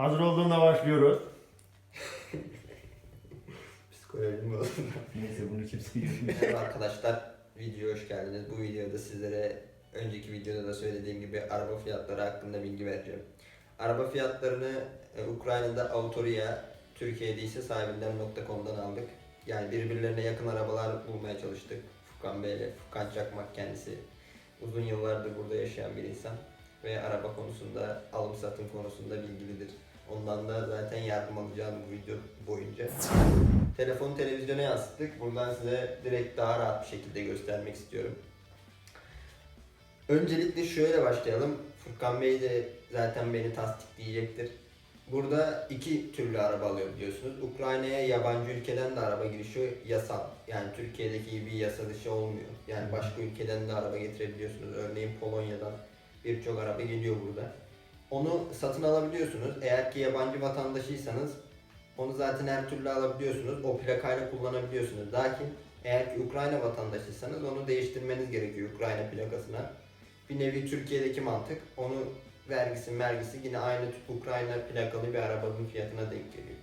Hazır olduğunda başlıyoruz. Psikoloji mi oldu? Neyse bunu kimse görmüyor. Merhaba arkadaşlar, videoya hoş geldiniz. Bu videoda sizlere önceki videoda da söylediğim gibi araba fiyatları hakkında bilgi vereceğim. Araba fiyatlarını e, Ukrayna'da Autoria, Türkiye'de ise sahibinden.com'dan aldık. Yani birbirlerine yakın arabalar bulmaya çalıştık. Furkan Bey ile Furkan Çakmak kendisi. Uzun yıllardır burada yaşayan bir insan ve araba konusunda, alım satım konusunda bilgilidir. Ondan da zaten yardım alacağım bu video boyunca. Telefonu televizyona yansıttık. Buradan size direkt daha rahat bir şekilde göstermek istiyorum. Öncelikle şöyle başlayalım. Furkan Bey de zaten beni tasdikleyecektir. Burada iki türlü araba alıyor biliyorsunuz. Ukrayna'ya yabancı ülkeden de araba girişi yasal. Yani Türkiye'deki gibi yasa dışı olmuyor. Yani başka ülkeden de araba getirebiliyorsunuz. Örneğin Polonya'dan birçok araba geliyor burada. Onu satın alabiliyorsunuz. Eğer ki yabancı vatandaşıysanız onu zaten her türlü alabiliyorsunuz. O plakayla kullanabiliyorsunuz. Lakin eğer ki Ukrayna vatandaşıysanız onu değiştirmeniz gerekiyor Ukrayna plakasına. Bir nevi Türkiye'deki mantık. Onu vergisi mergisi yine aynı tip Ukrayna plakalı bir arabanın fiyatına denk geliyor.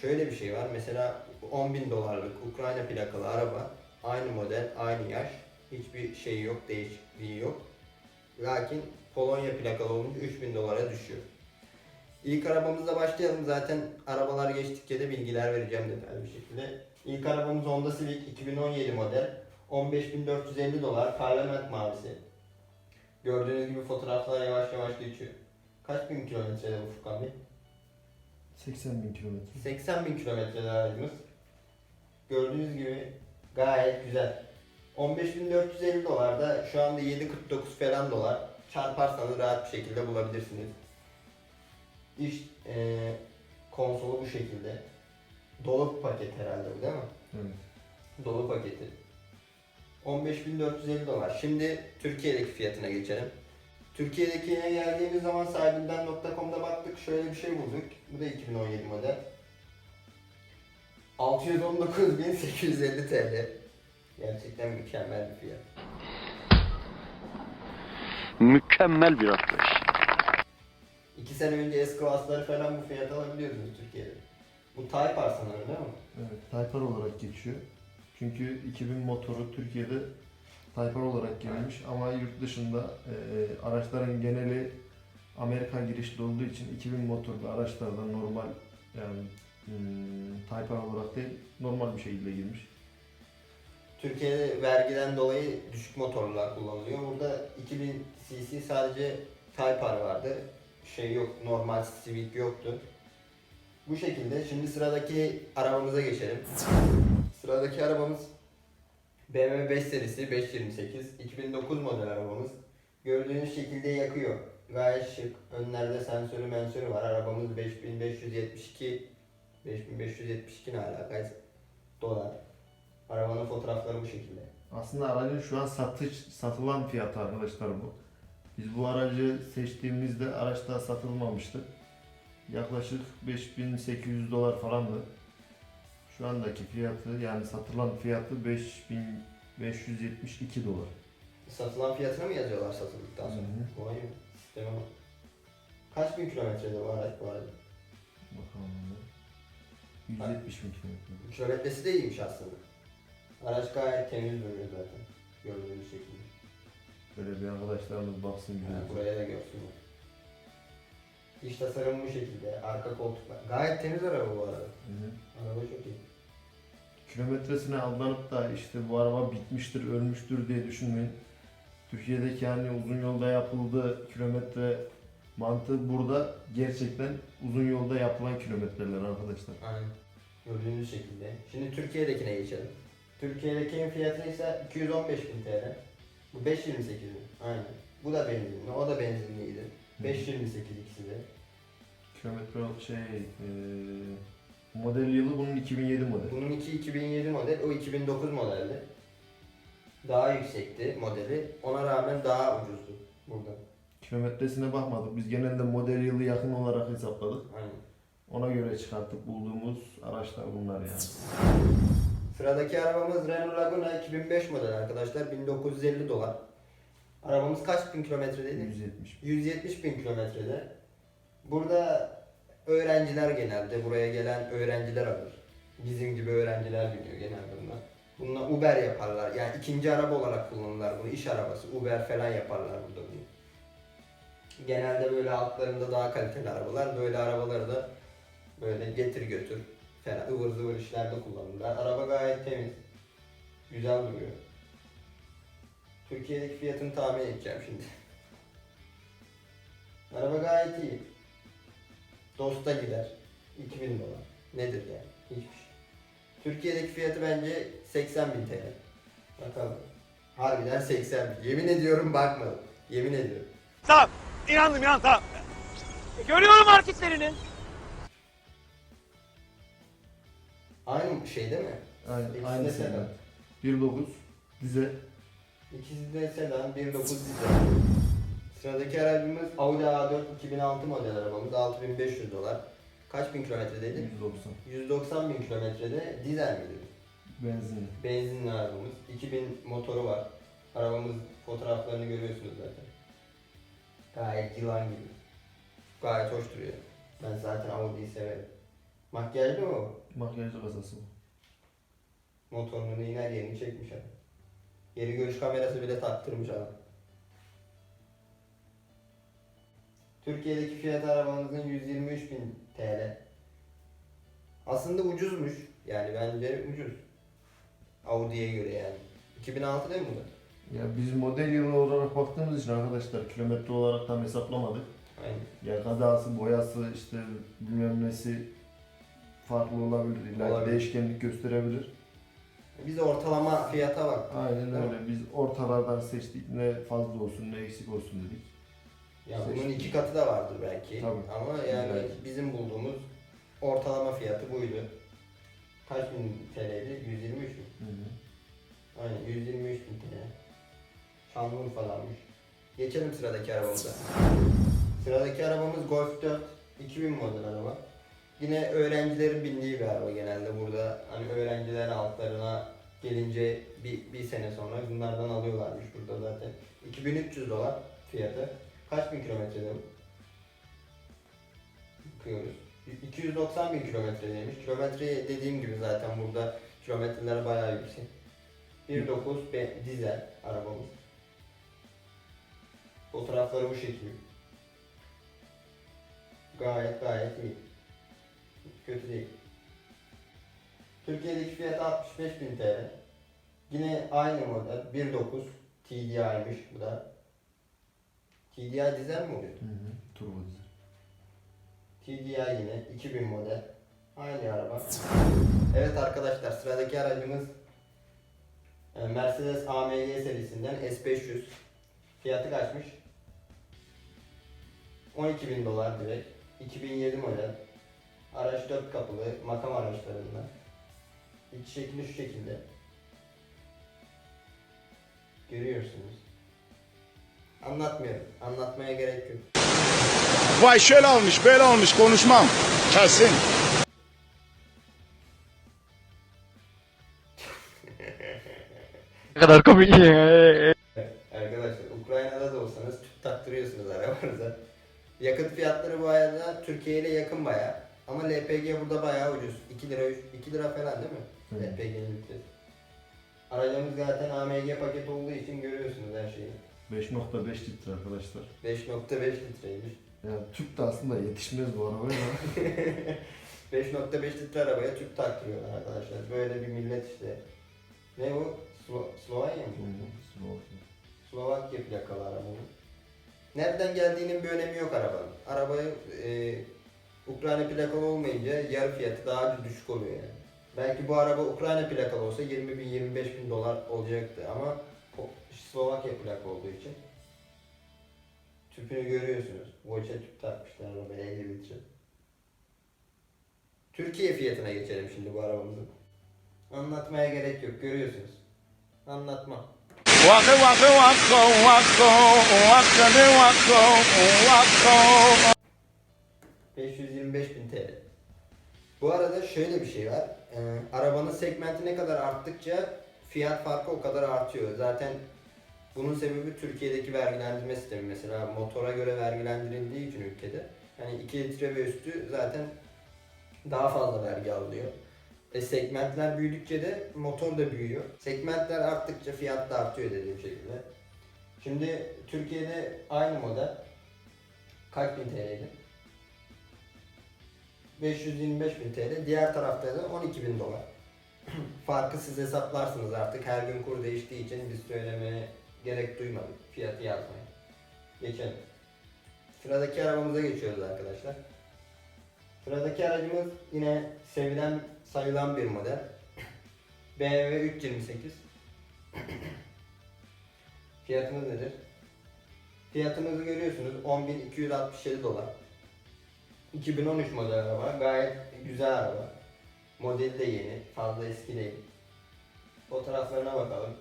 Şöyle bir şey var. Mesela 10 bin dolarlık Ukrayna plakalı araba aynı model, aynı yaş. Hiçbir şey yok, değişikliği yok. Lakin Polonya plakalı olunca 3000 dolara düşüyor. İlk arabamızla başlayalım. Zaten arabalar geçtikçe de bilgiler vereceğim detaylı bir şekilde. İlk arabamız Honda Civic 2017 model. 15.450 dolar parlament mavisi. Gördüğünüz gibi fotoğraflar yavaş yavaş geçiyor. Kaç bin kilometrede bu Furkan Bey? 80 bin kilometre. 80 bin kilometrede aracımız. Gördüğünüz gibi gayet güzel. 15.450 dolar da şu anda 7.49 falan dolar. Çarparsanız rahat bir şekilde bulabilirsiniz. İş eee, konsolu bu şekilde. Dolu paket herhalde bu değil mi? Evet. Dolu paketi. 15.450 dolar. Şimdi Türkiye'deki fiyatına geçelim. Türkiye'dekine geldiğimiz zaman sahibinden.com'da baktık. Şöyle bir şey bulduk. Bu da 2017 model. 619.850 TL. Gerçekten mükemmel bir fiyat. Mükemmel bir atlayış. 2 sene önce S-Class'ları falan bu fiyata alabiliyordunuz Türkiye'de. Bu Type R sanırım değil mi? Evet. Type R olarak geçiyor. Çünkü 2000 motoru Türkiye'de Type R olarak gelmiş ama yurt dışında e, araçların geneli Amerika girişli olduğu için 2000 motorlu araçlardan normal yani hmm, Type R olarak değil normal bir şekilde girmiş. Türkiye'de vergiden dolayı düşük motorlar kullanılıyor. Burada 2000 cc sadece Type R vardı. Şey yok, normal Civic yoktu. Bu şekilde. Şimdi sıradaki arabamıza geçelim. Sıradaki arabamız BMW 5 serisi 528. 2009 model arabamız. Gördüğünüz şekilde yakıyor. Gayet şık. Önlerde sensörü mensörü var. Arabamız 5572 5572 ne alakaysa dolar. Arabanın fotoğrafları bu şekilde. Aslında aracın şu an satış satılan fiyatı arkadaşlar bu. Biz bu aracı seçtiğimizde araç daha satılmamıştı. Yaklaşık 5800 dolar falandı. Şu andaki fiyatı yani satılan fiyatı 5572 dolar. Satılan fiyatını mı yazıyorlar satıldıktan sonra? Hı Vay be. Sisteme bak. Kaç bin kilometrede bu araç bu arada? Bakalım. hemen. 170 bin kilometre. Kilometresi de iyiymiş aslında. Araç gayet temiz duruyor zaten. Gördüğünüz şekilde. Böyle bir arkadaşlarımız baksın Yani buraya da görsünler. İç tasarımı bu şekilde. Arka koltuklar. Gayet temiz araba bu arada. Hı hı. Araba çok iyi. Kilometresine aldanıp da işte bu araba bitmiştir, ölmüştür diye düşünmeyin. Türkiye'deki yani uzun yolda yapıldığı kilometre mantığı burada gerçekten uzun yolda yapılan kilometreler arkadaşlar. Aynen. Gördüğünüz şekilde. Şimdi Türkiye'dekine geçelim. Türkiye'dekinin fiyatı ise 215 bin TL. Bu 5.28 mi? Aynen. Bu da benzinli. O da benzinliydi. 5.28 ikisi de. Kilometre şey eee, model yılı bunun 2007 model. Bunun 2 2007 model, o 2009 modeldi. Daha yüksekti modeli. Ona rağmen daha ucuzdu burada. Kilometresine bakmadık. Biz genelde model yılı yakın olarak hesapladık. Aynen. Ona göre çıkarttık bulduğumuz araçlar bunlar yani. Sıradaki arabamız Renault Laguna 2005 model arkadaşlar. 1950 dolar. Arabamız kaç bin kilometredeydi? 170. 170 bin kilometrede. Burada Öğrenciler genelde buraya gelen öğrenciler alır. Bizim gibi öğrenciler biniyor genelde bunlar. Bunlar Uber yaparlar. Yani ikinci araba olarak kullanırlar bunu. İş arabası. Uber falan yaparlar burada bunu. Genelde böyle altlarında daha kaliteli arabalar. Böyle arabaları da böyle getir götür falan ıvır zıvır işlerde kullanırlar. Araba gayet temiz. Güzel duruyor. Türkiye'deki fiyatını tahmin edeceğim şimdi. Araba gayet iyi. Dosta gider. 2000 dolar. Nedir yani? Hiçbir şey. Türkiye'deki fiyatı bence 80 bin TL. Bakalım. Harbiden 80 bin. Yemin ediyorum bakmadım. Yemin ediyorum. Tamam. İnandım ya tamam. Görüyorum hareketlerini. Aynı şey değil mi? Aynı, İkisi aynı de sedan. sedan. 1.9 dizel. İkisi de sedan 1.9 dizel. Sıradaki aracımız Audi A4 2006 model arabamız 6500 dolar. Kaç bin kilometredeydi? 190. 190 bin kilometrede dizel miydi? Benzinli. Benzinli arabamız. 2000 motoru var. Arabamız fotoğraflarını görüyorsunuz zaten. Gayet yılan gibi. Gayet hoş duruyor. Ben zaten Audi'yi severim. Makyajlı mı o? Makyajlı kasası bu. Motorunu iner yerini çekmiş adam. Geri görüş kamerası bile taktırmış adam. Türkiye'deki fiyat arabamızın 123 bin TL. Aslında ucuzmuş. Yani bence ucuz. Audi'ye göre yani. 2006 değil mi bu da? Ya biz model yılı olarak baktığımız için arkadaşlar kilometre olarak tam hesaplamadık. Aynen. Ya kazası, boyası, işte bilmem nesi farklı olabilir. İlla Olabilir. değişkenlik gösterebilir. Biz ortalama fiyata bak. Aynen öyle. Biz ortalardan seçtik. Ne fazla olsun ne eksik olsun dedik. Ya Seçtik. bunun iki katı da vardır belki. Tabii. Ama yani Belki. bizim bulduğumuz ortalama fiyatı buydu. Kaç bin TL'ydi? 123 mü? Hı hı. Aynen 123 bin TL. Şanlıurfa'danmış. Geçelim sıradaki arabamıza. Sıradaki arabamız Golf 4 2000 model araba. Yine öğrencilerin bindiği bir araba genelde burada. Hani öğrenciler altlarına gelince bir, bir sene sonra bunlardan alıyorlarmış burada zaten. 2300 dolar fiyatı. Kaç bin kilometrede bu? Bakıyoruz. 290 bin kilometredeymiş. Kilometre dediğim gibi zaten burada kilometreler bayağı yüksek. 1.9 be- dizel arabamız. Fotoğrafları bu şekil. Gayet gayet iyi. Kötü değil. Türkiye'deki fiyatı 65.000 TL. Yine aynı model 1.9 TDI'miş bu da. TDI dizel mi oluyor? Hı hı. Turbo dizel. TDI yine 2000 model. Aynı araba. Evet arkadaşlar sıradaki aracımız e, Mercedes AMG serisinden S500. Fiyatı kaçmış? 12.000 dolar direkt. 2007 model. Araç 4 kapılı makam araçlarından. İç şekli şu şekilde. Görüyorsunuz. Anlatmıyorum. Anlatmaya gerek yok. Vay şöyle olmuş böyle olmuş konuşmam. Kesin. Ne kadar komik. Arkadaşlar Ukrayna'da da olsanız tüp taktırıyorsunuz arabanıza. Yakıt fiyatları bu arada Türkiye ile yakın baya. Ama LPG burada bayağı ucuz. 2 lira 2 lira falan değil mi? Hı. LPG'nin litresi. Aracımız zaten AMG paket olduğu için görüyorsunuz her şeyi. 5.5 litre arkadaşlar. 5.5 litreymiş. Ya tüp de aslında yetişmez bu arabaya ama. 5.5 litre arabaya tüp taktırıyorlar arkadaşlar. Böyle bir millet işte. Ne bu? Slo Slovenya mı? Slovakya. Slovakya plakalı arabanın. Nereden geldiğinin bir önemi yok arabanın. Arabayı e, Ukrayna plakalı olmayınca yarı fiyatı daha düşük oluyor yani. Belki bu araba Ukrayna plakalı olsa 20 bin 25 bin dolar olacaktı ama Slovakya plak olduğu için tüpünü görüyorsunuz. Voce tüp takmışlar arabaya 50 litre. Türkiye fiyatına geçelim şimdi bu arabamızın. Anlatmaya gerek yok görüyorsunuz. Anlatmam. Vakı vakı vakı vakı vakı vakı vakı vakı 500 25.000 TL. Bu arada şöyle bir şey var. Ee, arabanın segmenti ne kadar arttıkça fiyat farkı o kadar artıyor. Zaten bunun sebebi Türkiye'deki vergilendirme sistemi. Mesela motora göre vergilendirildiği için ülkede. Yani 2 litre ve üstü zaten daha fazla vergi alınıyor. E segmentler büyüdükçe de motor da büyüyor. Segmentler arttıkça fiyat da artıyor dediğim şekilde. Şimdi Türkiye'de aynı moda kaç bin TL'ydi? 525 bin TL. Diğer tarafta da 12 bin dolar. Farkı siz hesaplarsınız artık. Her gün kur değiştiği için biz söylemeye gerek duymadık. Fiyatı yazmaya. Geçelim. Sıradaki arabamıza geçiyoruz arkadaşlar. Sıradaki aracımız yine sevilen sayılan bir model. BMW 328. Fiyatımız nedir? Fiyatımızı görüyorsunuz 10.267 dolar. 2013 model araba. Gayet güzel araba. Modeli de yeni. Fazla eski değil. Fotoğraflarına bakalım.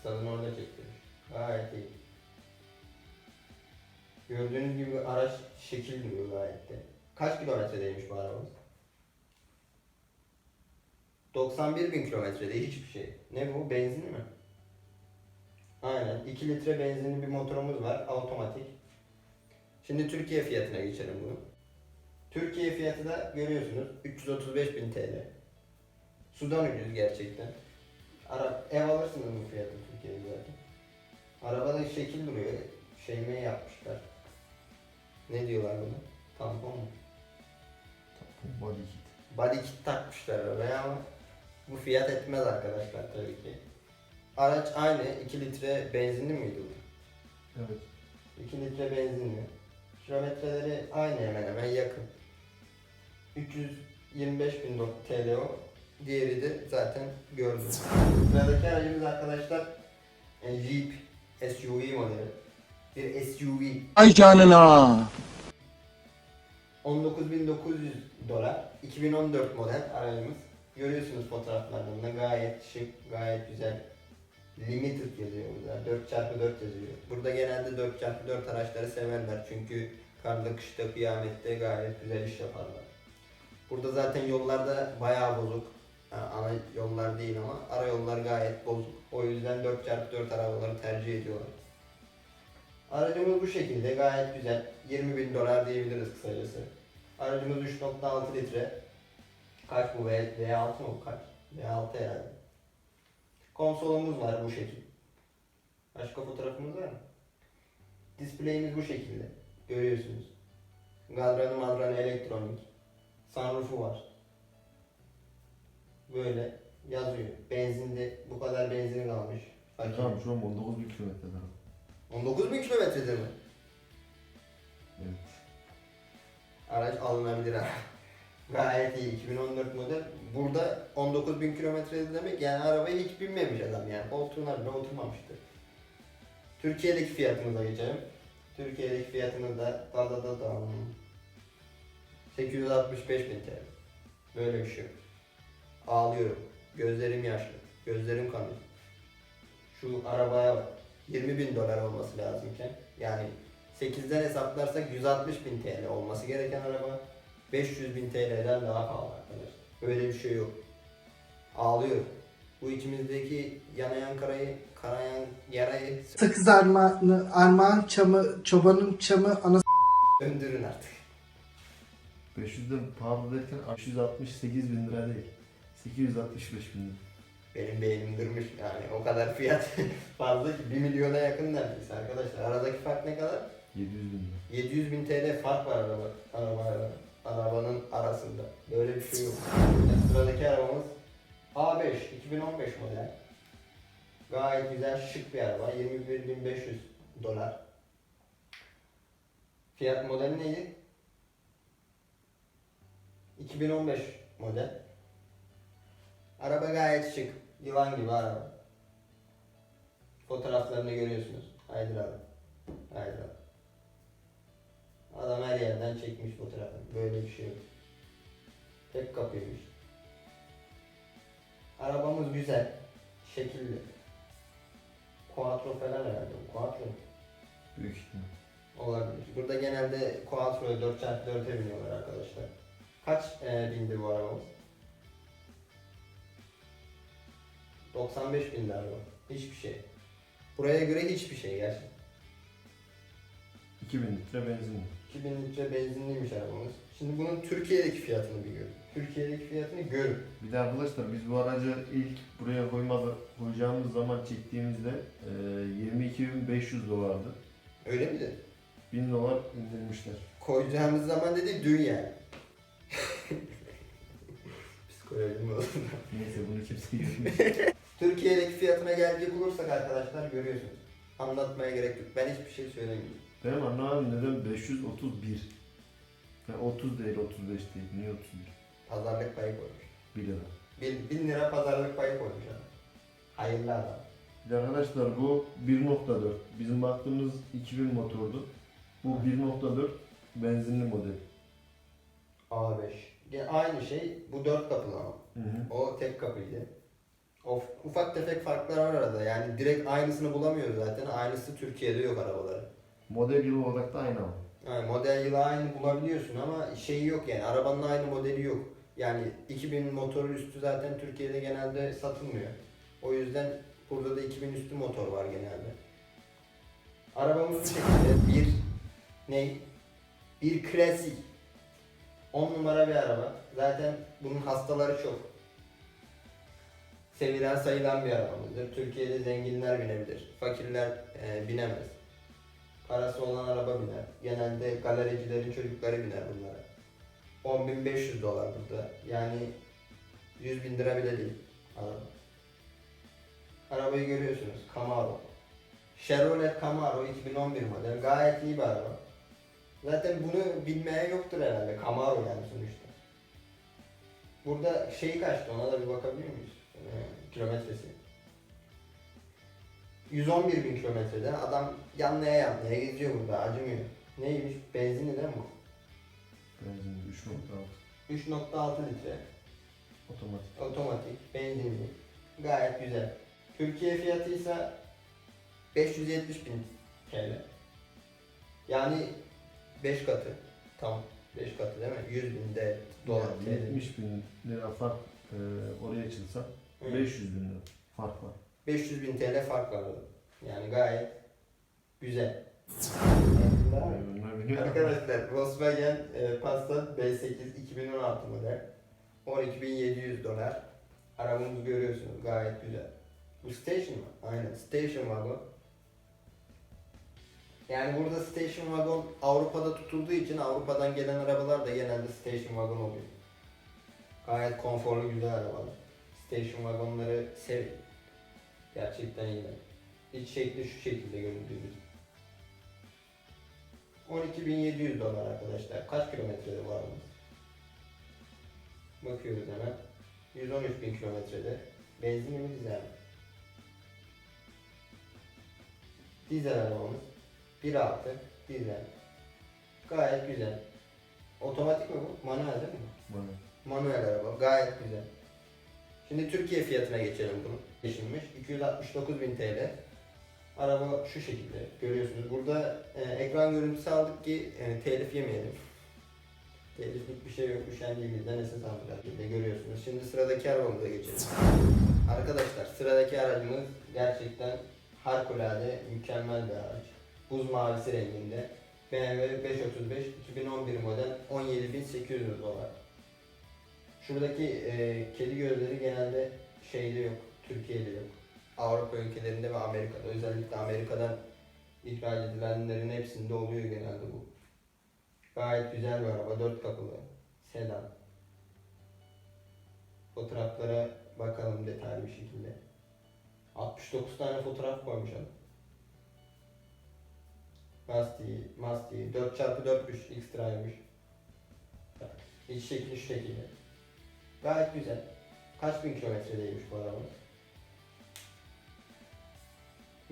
Stadın orada çektirmiş. Gayet iyi. Gördüğünüz gibi araç şekil duruyor gayet de. Kaç kilometredeymiş bu arabamız? 91 bin kilometrede hiçbir şey. Ne bu? Benzin mi? Aynen. 2 litre benzinli bir motorumuz var. Otomatik. Şimdi Türkiye fiyatına geçelim bunu. Türkiye fiyatı da görüyorsunuz 335 bin TL. Sudan ucuz gerçekten. Ara, ev alırsınız bu fiyatı Türkiye'de zaten. Arabada şekil duruyor. Şeyme yapmışlar. Ne diyorlar buna? Tampon mu? Body kit. Body kit takmışlar arabaya ama bu fiyat etmez arkadaşlar tabii ki. Araç aynı 2 litre benzinli miydi bu? Evet. 2 litre benzinli. Kilometreleri aynı hemen hemen yakın. 325 bin TL o. Diğeri de zaten gördüm. Sıradaki aracımız arkadaşlar e, Jeep SUV modeli. Bir SUV. Ay canına. 19.900 dolar. 2014 model aracımız. Görüyorsunuz fotoğraflardan da gayet şık, gayet güzel. Limited yazıyor burada. 4x4 yazıyor. Burada genelde 4x4 araçları severler çünkü karda kışta kıyamette gayet güzel iş yaparlar. Burada zaten yollarda bayağı bozuk. Yani ana yollar değil ama ara yollar gayet bozuk. O yüzden 4x4 arabaları tercih ediyorlar. Aracımız bu şekilde gayet güzel. 20 bin dolar diyebiliriz kısacası. Aracımız 3.6 litre. Kaç bu V, V6 mı kaç? V6 herhalde. Konsolumuz var bu şekil. Başka fotoğrafımız var mı? Display'imiz bu şekilde. Görüyorsunuz. Kadranı madranı elektronik. Sunroof'u var. Böyle yazıyor. Benzinde bu kadar benzin kalmış. Fakir. Tamam şu an 19 bin kilometrede araba. 19 bin kilometredir mi? Evet. Araç alınabilir ha. Gayet iyi 2014 model. Burada 19 bin kilometre demek yani arabaya hiç binmemiş adam yani. Koltuğuna bile oturmamıştır. Türkiye'deki fiyatımıza geçelim. Türkiye'deki fiyatımız da da da da da 865 bin TL. Böyle bir şey. Ağlıyorum. Gözlerim yaşlı. Gözlerim kanıyor. Şu arabaya bak. 20 bin dolar olması lazımken. Yani 8'den hesaplarsak 160 bin TL olması gereken araba 500 bin TL'den daha pahalı arkadaşlar. Böyle bir şey yok. Ağlıyorum. Bu içimizdeki yanayan karayı, karayan yarayı Sakız armağanı, armağan çamı, çobanın çamı, ana öndürün artık. 500'den pahalı derken 568 bin lira değil. 865 bin lira. Benim beynim durmuş yani o kadar fiyat fazla ki 1 milyona yakın neredeyse arkadaşlar. Aradaki fark ne kadar? 700 bin lira. 700 bin TL fark var araba, araba, 2015 model. Gayet güzel şık bir araba. 21.500 dolar. Fiyat modeli neydi? 2015 model. Araba gayet şık. Yılan gibi araba. Fotoğraflarını görüyorsunuz. Haydi abi. Haydi abi. Adam her yerden çekmiş fotoğrafı. Böyle bir şey yok. Tek kapıymış. Arabamız güzel. Şekilli. Quattro falan herhalde. Quattro? Büyük ihtimal. olabilir. Burada genelde Quattro'ya 4x4'e biniyorlar arkadaşlar. Kaç e, bindi bu arabamız? 95 bindi araba. Hiçbir şey. Buraya göre hiçbir şey gerçekten. 2000 litre benzinli. 2000 litre benzinliymiş arabamız. Şimdi bunun Türkiye'deki fiyatını bir görün. Türkiye'deki fiyatını görün. Bir de arkadaşlar biz bu aracı ilk buraya koymadı, koyacağımız zaman çektiğimizde e, 22.500 dolardı. Öyle mi de? 1000 dolar indirmişler. Koyacağımız zaman dedik dün yani. Psikoloji mi oldu? Neyse bunu kimse görmüyor. Türkiye'deki fiyatına gelecek olursak arkadaşlar görüyorsunuz. Anlatmaya gerek yok. Ben hiçbir şey söylemeyeyim. Benim anlamadım neden 531. Yani 30 değil 35 değil. Niye 31? Pazarlık payı koymuş. 1 lira. 1000 lira pazarlık payı koymuş adam. Hayırlı adam. Arkadaşlar bu 1.4. Bizim baktığımız 2000 motordu. Bu 1.4 benzinli model. A5. Yine aynı şey. Bu dört kapılı ama. Hı hı. O tek kapıydı. O ufak tefek farklar var arada. Yani direkt aynısını bulamıyoruz zaten. Aynısı Türkiye'de yok arabaları. Model yılı olarak da aynı ama. Yani model yılı aynı bulabiliyorsun ama şeyi yok yani. Arabanın aynı modeli yok. Yani 2000 motoru üstü zaten Türkiye'de genelde satılmıyor. O yüzden burada da 2000 üstü motor var genelde. Arabamız bu şekilde bir ne? Bir klasik. 10 numara bir araba. Zaten bunun hastaları çok. Sevilen sayılan bir arabamızdır. Türkiye'de zenginler binebilir. Fakirler e, binemez. Parası olan araba biner. Genelde galericilerin çocukları biner bunlara. 10.500 dolar burada. Yani 100 bin lira bile değil araba. Arabayı görüyorsunuz. Camaro. Chevrolet Camaro 2011 model. Gayet iyi bir araba. Zaten bunu bilmeyen yoktur herhalde. Camaro yani sonuçta. Burada şeyi kaçtı ona da bir bakabilir miyiz? Ee, kilometresi. 111 bin kilometrede adam yanlaya yanlaya geziyor burada acımıyor. Neymiş? Benzinli değil mi? Benzinli 3.6. 3.6 litre. Otomatik. Otomatik, benzinli. Gayet güzel. Türkiye fiyatı ise 570 bin TL. Yani 5 katı. Tam 5 katı değil mi? 100 bin de dolar Yani TL. 70 bin lira fark e, oraya çıksa Hı. 500 bin lira fark var. 500 bin TL fark var. Yani gayet güzel. Bunlar biliyor. Arkadaşlar Volkswagen e, Passat B8 2016 model. 12.700 dolar. Arabamızı görüyorsunuz gayet güzel. Bu station mı? Aynen station wagon. Yani burada station wagon Avrupa'da tutulduğu için Avrupa'dan gelen arabalar da genelde station wagon oluyor. Gayet konforlu güzel arabalar. Station wagonları sevin. Gerçekten iyiler İç şekli şu şekilde göründüğü gibi 12.700 dolar arkadaşlar. Kaç kilometrede bu arabamız? Bakıyoruz hemen. 113.000 kilometrede. Benzinli mi dizel mi? Dizel arabamız. 1.6 dizel. Gayet güzel. Otomatik mi bu? Manuel değil mi? Bana. Manuel araba. Gayet güzel. Şimdi Türkiye fiyatına geçelim bunu. Geçilmiş. 269.000 TL. Araba şu şekilde görüyorsunuz. Burada e, ekran görüntüsü aldık ki e, telif yemeyelim. Teliflik bir şey yok. Üşendiğimizden esas aldık şekilde görüyorsunuz. Şimdi sıradaki arabamıza geçelim. Arkadaşlar sıradaki aracımız gerçekten harikulade mükemmel bir araç. Buz mavisi renginde. BMW 535 2011 model 17.800 dolar. Şuradaki e, kedi gözleri genelde şeyde yok, Türkiye'de yok. Avrupa ülkelerinde ve Amerika'da. Özellikle Amerika'dan ihraç edilenlerin hepsinde oluyor genelde bu. Gayet güzel bir araba. Dört kapılı. Sedan. Fotoğraflara bakalım detaylı bir şekilde. 69 tane fotoğraf koymuş adam. Lastiği, mastiği, 4x4'müş, X-Drive'mış. İç şekli şu şekilde. Gayet güzel. Kaç bin kilometredeymiş bu araba?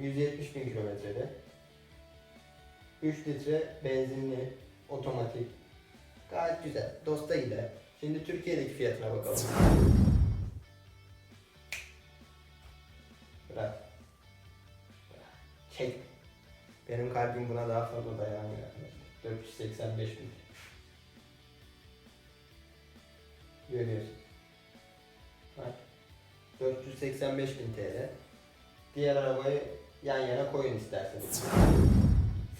170 bin kilometrede. 3 litre benzinli, otomatik. Gayet güzel. Dosta gider. Şimdi Türkiye'deki fiyatına bakalım. Bırak. Çek. Benim kalbim buna daha fazla dayanmıyor arkadaşlar. 485 bin. Görüyorsun. Bak. 485 bin TL. Diğer arabayı yan yana koyun isterseniz.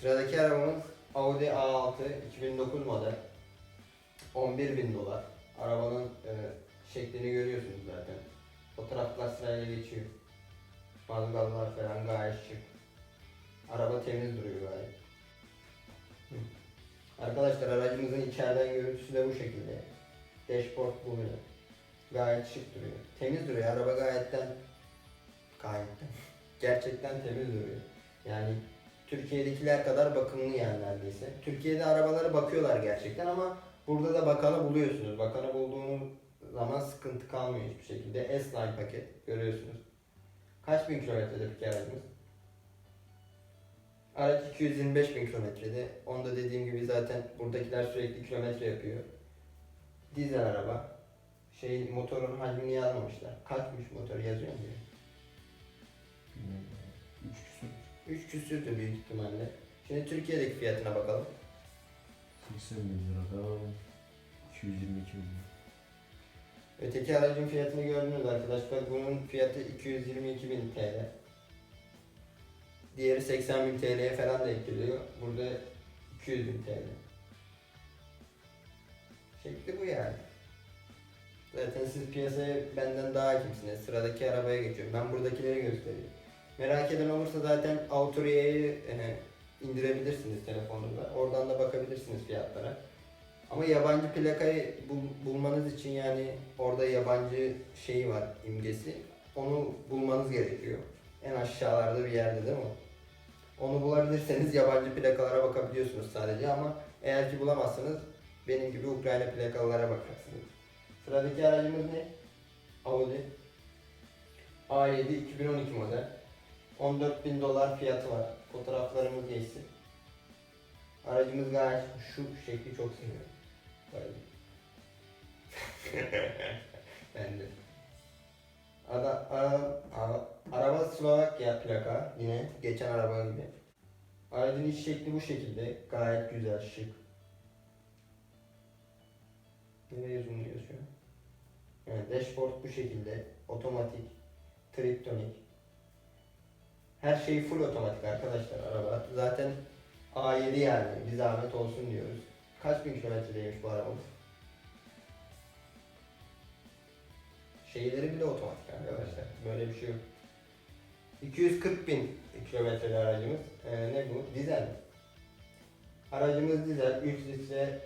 Sıradaki arabamız Audi A6 2009 model. 11 bin dolar. Arabanın e, şeklini görüyorsunuz zaten. Fotoğraflar sırayla geçiyor. Mazgallar falan gayet şık. Araba temiz duruyor gayet. Arkadaşlar aracımızın içeriden görüntüsü de bu şekilde. Dashboard bu böyle. Gayet şık duruyor. Temiz duruyor. Araba gayetten gayetten. Gerçekten temiz duruyor. Yani Türkiye'dekiler kadar bakımlı yani neredeyse. Türkiye'de arabalara bakıyorlar gerçekten ama burada da bakanı buluyorsunuz. Bakanı bulduğunuz zaman sıkıntı kalmıyor hiçbir şekilde. S-Line paket görüyorsunuz. Kaç bin kilometrede peki aracımız? Araç 225 bin kilometrede. Onda dediğim gibi zaten buradakiler sürekli kilometre yapıyor. Dizel araba. Şey motorun hacmini yazmamışlar. Kaçmış motor yazıyor mu? Diyor. Bilmiyorum. Üç küsur. 3 küsürdü büyük ihtimalle. Şimdi Türkiye'deki fiyatına bakalım. 80 bin liradan 222 bin lira. Öteki aracın fiyatını gördünüz arkadaşlar. Bunun fiyatı 222 bin TL. Diğeri 80 bin TL'ye falan da ekliyor. Burada 200 bin TL. Şekli bu yani. Zaten siz piyasaya benden daha hakimsiniz. Sıradaki arabaya geçiyorum. Ben buradakileri göstereyim. Merak eden olursa zaten Autoria'yı e, indirebilirsiniz telefonunuzda. Oradan da bakabilirsiniz fiyatlara. Ama yabancı plakayı bul- bulmanız için yani orada yabancı şeyi var imgesi. Onu bulmanız gerekiyor. En aşağılarda bir yerde değil mi? Onu bulabilirseniz yabancı plakalara bakabiliyorsunuz sadece ama eğer ki bulamazsanız benim gibi Ukrayna plakalara bakarsınız. Sıradaki aracımız ne? Audi A7 2012 model. 14 bin dolar fiyatı var. Fotoğraflarımız geçsin. Aracımız gayet şu şekli çok seviyorum. Ben de. Ada, ara, ara- araba Slovakya plaka yine geçen araba gibi. Aracın iç şekli bu şekilde gayet güzel şık. Nereye zoomluyor şu an? Yani dashboard bu şekilde otomatik, triptonik. Her şey full otomatik arkadaşlar araba. Zaten A7 yani bir zahmet olsun diyoruz. Kaç bin kilometredeymiş bu arabamız? Şeyleri bile otomatik arkadaşlar. Böyle bir şey yok. 240 bin kilometreli aracımız. Ee, ne bu? Dizel? Aracımız dizel. 3 litre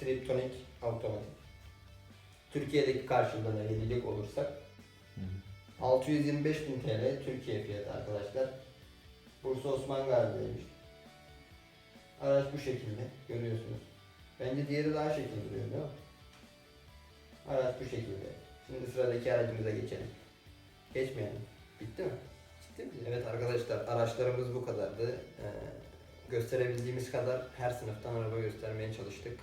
triptonik otomatik. Türkiye'deki karşılığına gelecek olursak 625 bin TL Türkiye fiyatı arkadaşlar. Bursa Osman Gazi'deymiş. Araç bu şekilde görüyorsunuz. Bence diğeri daha şekil duruyor değil mi? Araç bu şekilde. Şimdi sıradaki aracımıza geçelim. Geçmeyelim. Bitti mi? Bitti mi? Evet arkadaşlar araçlarımız bu kadardı. Ee, gösterebildiğimiz kadar her sınıftan araba göstermeye çalıştık.